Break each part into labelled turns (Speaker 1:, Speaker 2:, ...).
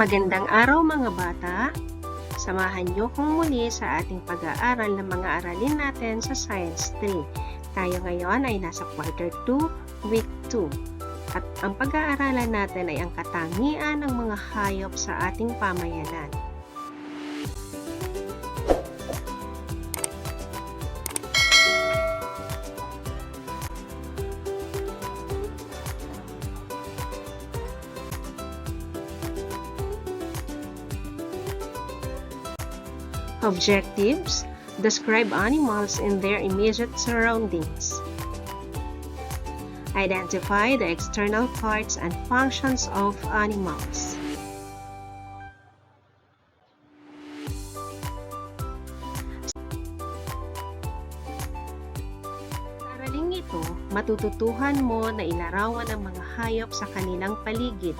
Speaker 1: Magandang araw mga bata! Samahan niyo kong muli sa ating pag-aaral ng mga aralin natin sa Science 3. Tayo ngayon ay nasa quarter 2, week 2. At ang pag-aaralan natin ay ang katangian ng mga hayop sa ating pamayanan. Objectives Describe animals in their immediate surroundings. Identify the external parts and functions of animals. Araling ito, matututuhan mo na ilarawan ang mga hayop sa kanilang paligid.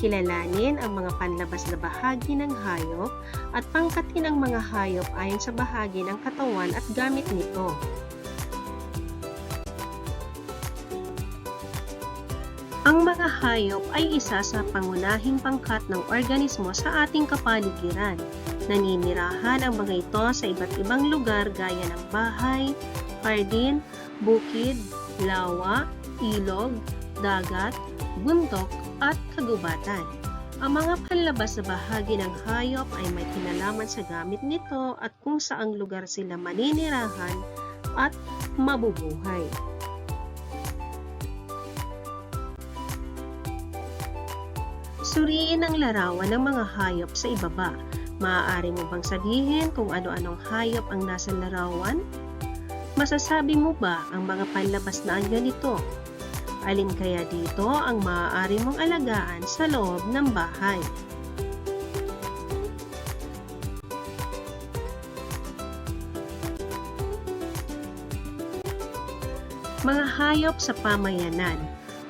Speaker 1: Kilalanin ang mga panlabas na bahagi ng hayop at pangkatin ang mga hayop ayon sa bahagi ng katawan at gamit nito. Ang mga hayop ay isa sa pangunahing pangkat ng organismo sa ating kapaligiran. Naninirahan ang mga ito sa iba't ibang lugar gaya ng bahay, hardin, bukid, lawa, ilog, dagat, bundok at kagubatan. Ang mga panlabas na bahagi ng hayop ay may kinalaman sa gamit nito at kung saang lugar sila maninirahan at mabubuhay. Suriin ang larawan ng mga hayop sa ibaba. Maaari mo bang sabihin kung ano-anong hayop ang nasa larawan? Masasabi mo ba ang mga panlabas na anyo nito? Alin kaya dito ang maaari mong alagaan sa loob ng bahay? Mga hayop sa pamayanan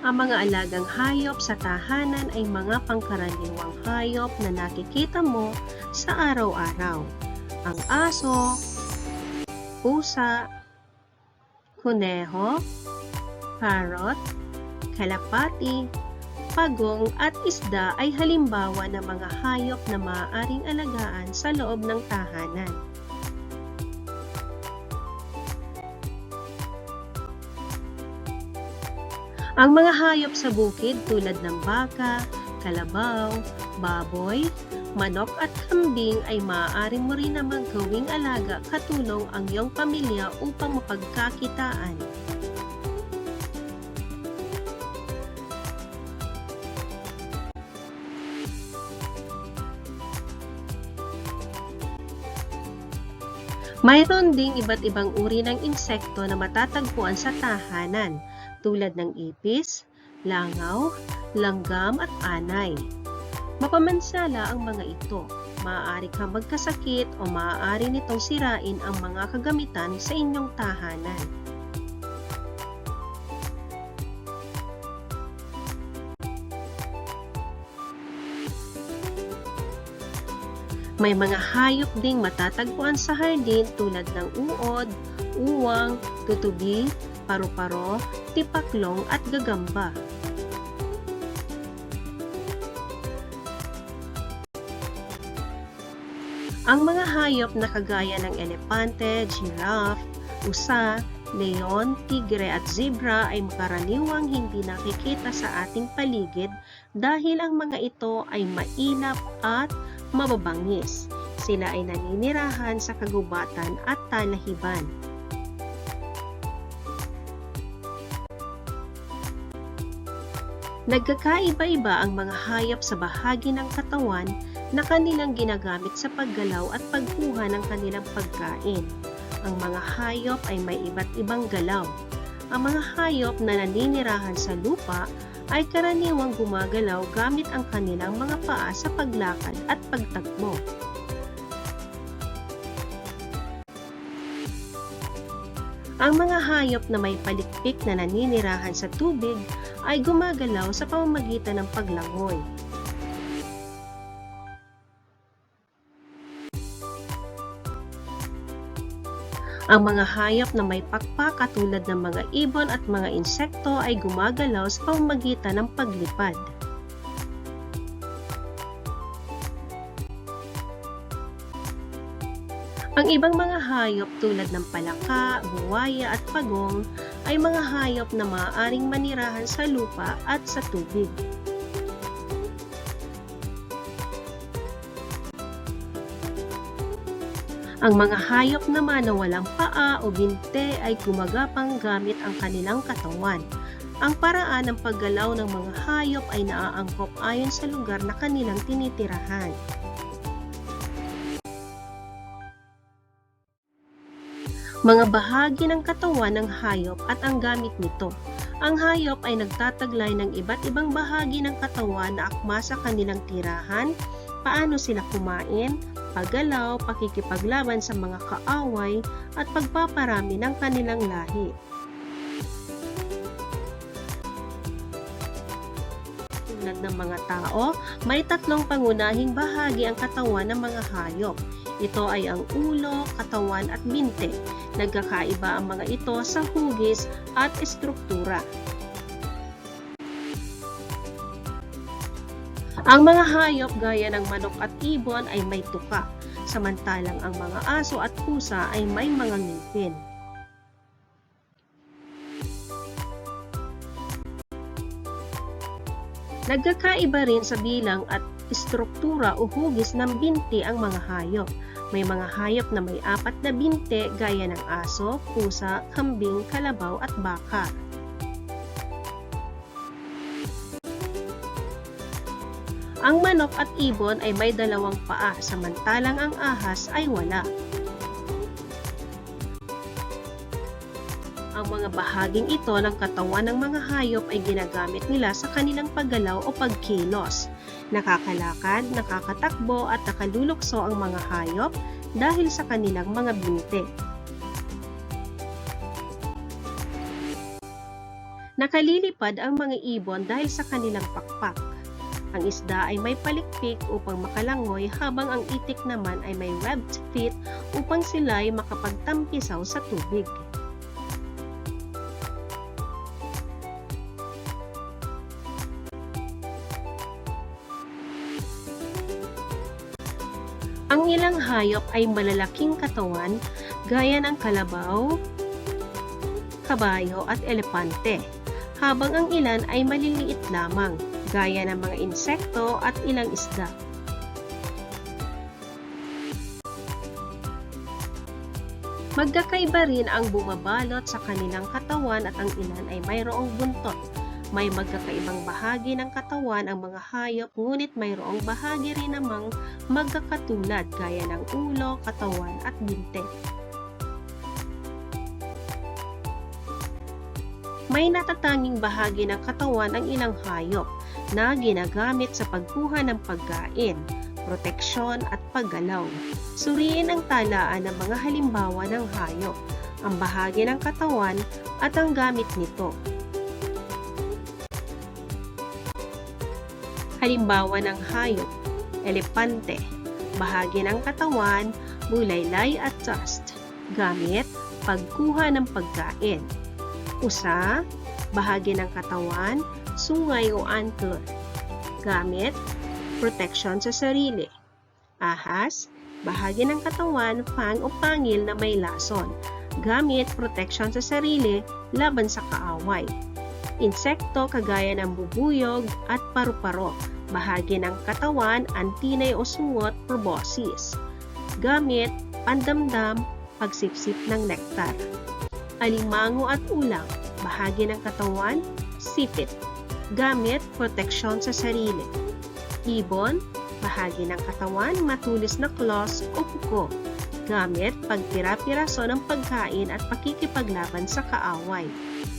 Speaker 1: Ang mga alagang hayop sa tahanan ay mga pangkaraniwang hayop na nakikita mo sa araw-araw. Ang aso, pusa, kuneho, parrot, kalapati, pagong at isda ay halimbawa ng mga hayop na maaaring alagaan sa loob ng tahanan. Ang mga hayop sa bukid tulad ng baka, kalabaw, baboy, manok at kambing ay maaari mo rin namang gawing alaga katulong ang iyong pamilya upang mapagkakitaan. Mayroon ding iba't ibang uri ng insekto na matatagpuan sa tahanan tulad ng ipis, langaw, langgam at anay. Mapamansala ang mga ito. Maaari kang magkasakit o maaari nitong sirain ang mga kagamitan sa inyong tahanan. May mga hayop ding matatagpuan sa hardin tulad ng uod, uwang, tutubi, paru-paro, tipaklong at gagamba. Ang mga hayop na kagaya ng elepante, giraffe, usa, leon, tigre at zebra ay karaniwang hindi nakikita sa ating paligid dahil ang mga ito ay mailap at mababangis. Sila ay naninirahan sa kagubatan at talahiban. Nagkakaiba-iba ang mga hayop sa bahagi ng katawan na kanilang ginagamit sa paggalaw at pagkuha ng kanilang pagkain. Ang mga hayop ay may iba't ibang galaw. Ang mga hayop na naninirahan sa lupa ay karaniwang gumagalaw gamit ang kanilang mga paa sa paglakad at pagtakbo. Ang mga hayop na may palikpik na naninirahan sa tubig ay gumagalaw sa pamamagitan ng paglangoy. Ang mga hayop na may pakpak katulad ng mga ibon at mga insekto ay gumagalaw sa pamamagitan ng paglipad. Ang ibang mga hayop tulad ng palaka, buwaya at pagong ay mga hayop na maaaring manirahan sa lupa at sa tubig. Ang mga hayop naman na walang paa o binte ay gumagapang gamit ang kanilang katawan. Ang paraan ng paggalaw ng mga hayop ay naaangkop ayon sa lugar na kanilang tinitirahan. Mga bahagi ng katawan ng hayop at ang gamit nito. Ang hayop ay nagtataglay ng iba't ibang bahagi ng katawan na akma sa kanilang tirahan, paano sila kumain, paggalaw, pakikipaglaban sa mga kaaway, at pagpaparami ng kanilang lahi. Tulad ng mga tao, may tatlong pangunahing bahagi ang katawan ng mga hayop. Ito ay ang ulo, katawan at binte. Nagkakaiba ang mga ito sa hugis at estruktura. Ang mga hayop gaya ng manok at ibon ay may tuka, samantalang ang mga aso at pusa ay may mga ngipin. Nagkakaiba rin sa bilang at estruktura o hugis ng binti ang mga hayop. May mga hayop na may apat na binte gaya ng aso, pusa, kambing, kalabaw at baka. Ang manok at ibon ay may dalawang paa, samantalang ang ahas ay wala. Ang mga bahaging ito ng katawan ng mga hayop ay ginagamit nila sa kanilang paggalaw o pagkilos. Nakakalakad, nakakatakbo at nakalulukso ang mga hayop dahil sa kanilang mga binte. Nakalilipad ang mga ibon dahil sa kanilang pakpak. Ang isda ay may palikpik upang makalangoy habang ang itik naman ay may webbed feet upang sila ay makapagtampisaw sa tubig. Ang ilang hayop ay malalaking katawan gaya ng kalabaw, kabayo at elepante, habang ang ilan ay maliliit lamang gaya ng mga insekto at ilang isda. Magkakaiba rin ang bumabalot sa kanilang katawan at ang ilan ay mayroong buntot. May magkakaibang bahagi ng katawan ang mga hayop ngunit mayroong bahagi rin namang magkakatulad gaya ng ulo, katawan at binte. May natatanging bahagi ng katawan ang ilang hayop na ginagamit sa pagkuha ng pagkain, proteksyon at paggalaw. Suriin ang talaan ng mga halimbawa ng hayop, ang bahagi ng katawan at ang gamit nito. Halimbawa ng hayop, elepante, bahagi ng katawan, bulaylay at tusk. Gamit, pagkuha ng pagkain. Usa, bahagi ng katawan, sungay o antler. Gamit, protection sa sarili. Ahas, bahagi ng katawan, fang o pangil na may lason. Gamit, protection sa sarili laban sa kaaway. Insekto kagaya ng bubuyog at paru-paro. Bahagi ng katawan, antinay o sungot, proboscis. Gamit, pandamdam, pagsipsip ng nektar. Alimango at ulang, bahagi ng katawan, sipit. Gamit, proteksyon sa sarili. Ibon, bahagi ng katawan, matulis na claws o kuko. Gamit, pagpira-piraso ng pagkain at pakikipaglaban sa kaaway.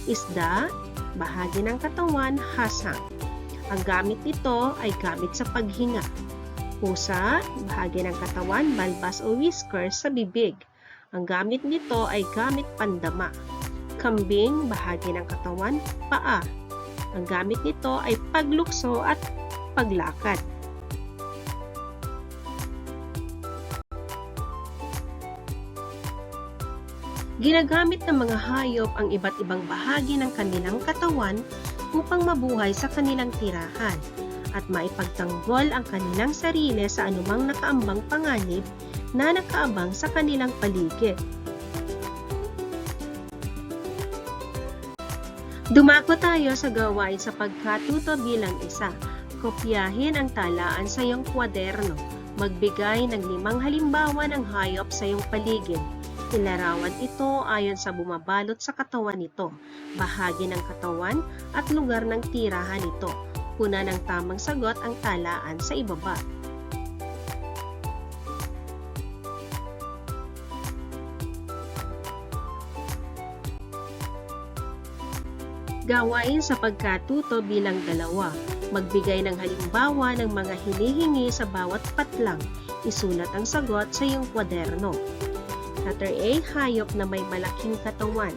Speaker 1: Isda, bahagi ng katawan, hasang. Ang gamit nito ay gamit sa paghinga. Pusa, bahagi ng katawan, balbas o whiskers sa bibig. Ang gamit nito ay gamit pandama. Kambing, bahagi ng katawan, paa. Ang gamit nito ay paglukso at paglakad. Ginagamit ng mga hayop ang iba't ibang bahagi ng kanilang katawan upang mabuhay sa kanilang tirahan at maipagtanggol ang kanilang sarili sa anumang nakaambang panganib na nakaabang sa kanilang paligid. Dumako tayo sa gawain sa pagkatuto bilang isa. Kopyahin ang talaan sa iyong kwaderno. Magbigay ng limang halimbawa ng hayop sa iyong paligid. Ilarawan ito ayon sa bumabalot sa katawan nito, bahagi ng katawan at lugar ng tirahan nito. Kuna ng tamang sagot ang talaan sa ibaba. Gawain sa pagkatuto bilang dalawa. Magbigay ng halimbawa ng mga hinihingi sa bawat patlang. Isulat ang sagot sa iyong kwaderno. Letter A, hayop na may malaking katawan.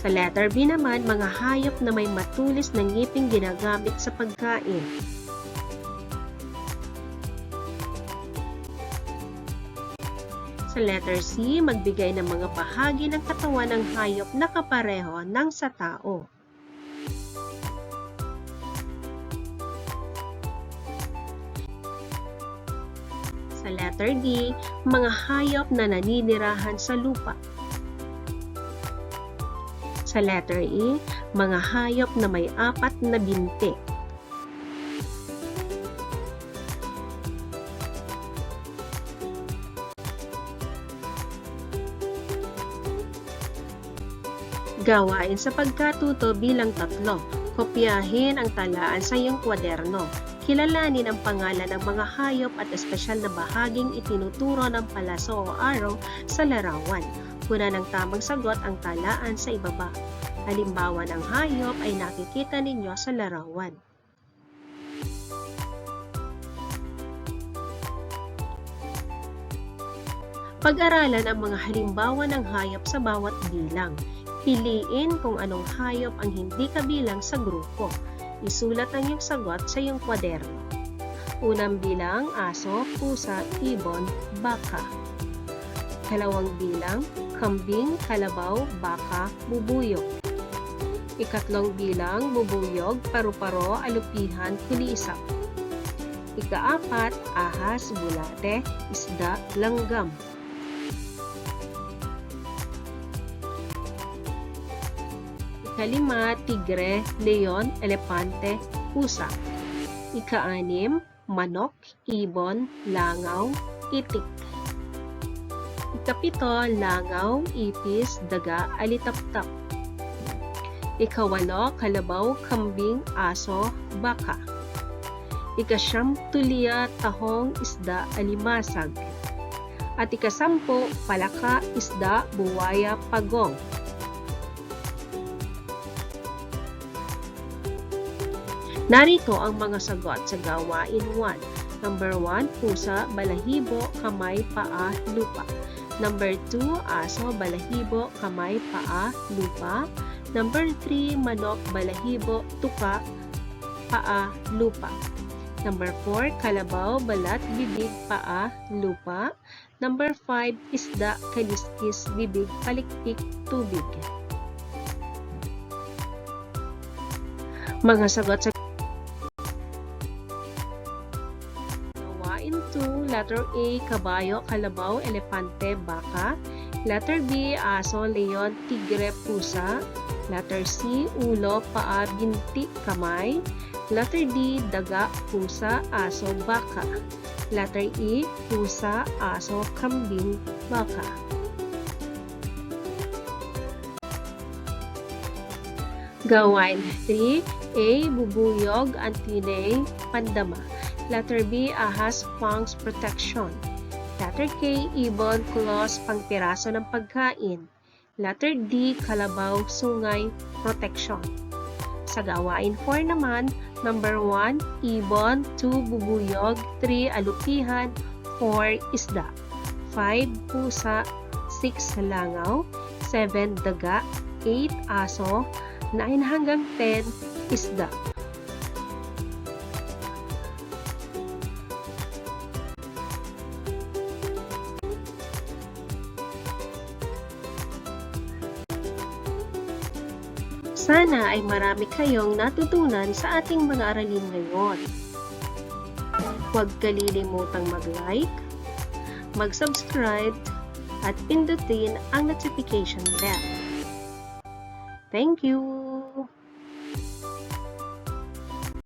Speaker 1: Sa letter B naman, mga hayop na may matulis na ngiping ginagamit sa pagkain. Sa letter C, magbigay ng mga bahagi ng katawan ng hayop na kapareho ng sa tao. Sa letter D, mga hayop na naninirahan sa lupa. Sa letter E, mga hayop na may apat na binti. Gawain sa pagkatuto bilang tatlo. Kopyahin ang talaan sa iyong kwaderno. Kilalanin ang pangalan ng mga hayop at espesyal na bahaging itinuturo ng palaso o araw sa larawan. Kuna ng tamang sagot ang talaan sa ibaba. Halimbawa ng hayop ay nakikita ninyo sa larawan. Pag-aralan ang mga halimbawa ng hayop sa bawat bilang. Piliin kung anong hayop ang hindi kabilang sa grupo. Isulat ang iyong sagot sa iyong kwaderno. Unang bilang, aso, pusa, ibon, baka. Kalawang bilang, kambing, kalabaw, baka, bubuyog. Ikatlong bilang, bubuyog, paru-paro, alupihan, kulisap. Ikaapat, ahas, bulate, isda, langgam. Ikalima, tigre, leon, elepante, pusa. Ikaanim, manok, ibon, langaw, itik. Ikapito, langaw, ipis, daga, alitaptap. Ikawalo, kalabaw, kambing, aso, baka. Ikasyam, tulia, tahong, isda, alimasag. At ikasampu, palaka, isda, buwaya, pagong. Narito ang mga sagot sa gawain 1. Number 1, pusa, balahibo, kamay, paa, lupa. Number 2, aso, balahibo, kamay, paa, lupa. Number 3, manok, balahibo, tuka, paa, lupa. Number 4, kalabaw, balat, bibig, paa, lupa. Number 5, isda, kaliskis, bibig, palikpik, tubig. Mga sagot sa letter A, kabayo, kalabaw, elepante, baka. Letter B, aso, leon, tigre, pusa. Letter C, ulo, paa, binti, kamay. Letter D, daga, pusa, aso, baka. Letter E, pusa, aso, kambing, baka. Gawain 3, A, bubuyog, antine, pandama. Letter B, ahas, fangs, protection. Letter K, ibon, kulos, pangpiraso ng pagkain. Letter D, kalabaw, sungay, protection. Sa gawain 4 naman, number 1, ibon, 2, bubuyog, 3, alupihan, 4, isda, 5, pusa, 6, langaw, 7, daga, 8, aso, 9 hanggang 10, isda. Sana ay marami kayong natutunan sa ating mga aralin ngayon. Huwag kalilimutang mag-like, mag-subscribe, at pindutin ang notification bell. Thank you!